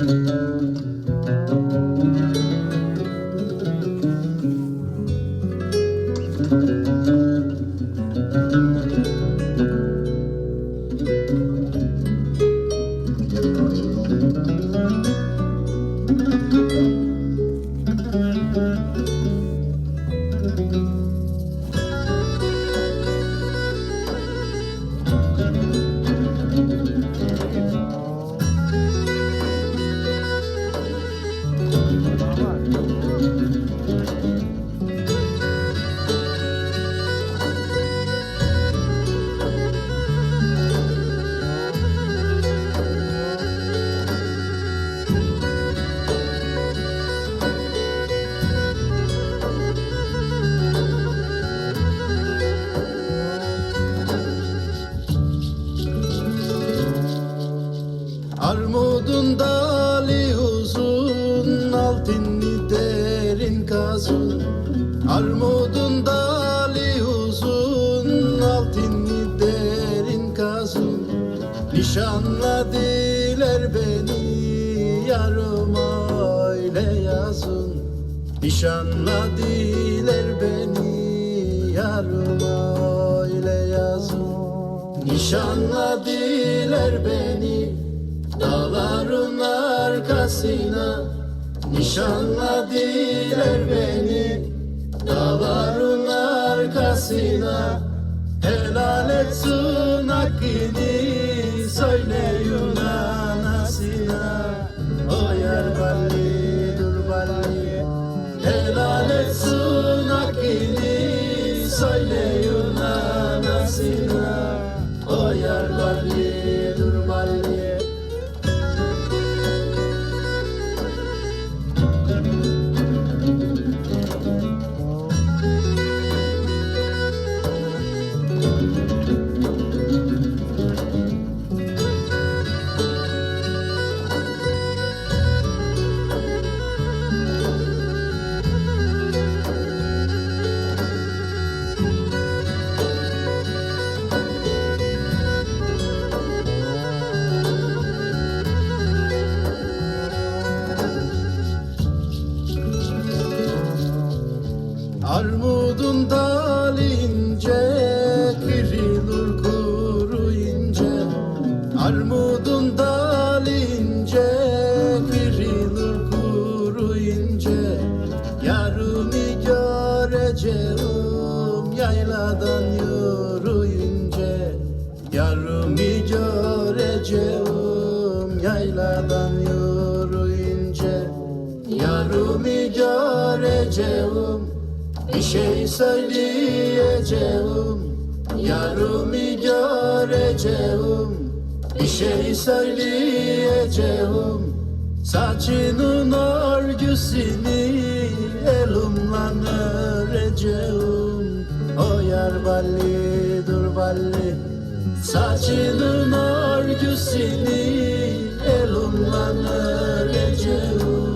Armudun kazın. Armudun dali uzun, altını derin kazın. Nişanladılar beni, yarıma öyle yazın. Nişanladılar beni, yarıma öyle yazın. Nişanladılar beni Dağların arkasına Nişanladılar beni Dağların arkasına. Helal etsin hakkını Söyleyin anasına O yayladan yürüyünce Yarımı göreceğim yayladan yürüyünce Yarımı göreceğim bir şey söyleyeceğim. Yarımı göreceğim Bir şey söyleyeceğim. Saçının örgüsünü elimle öreceğim yar balli dur balli Saçının örgüsünü öreceğim O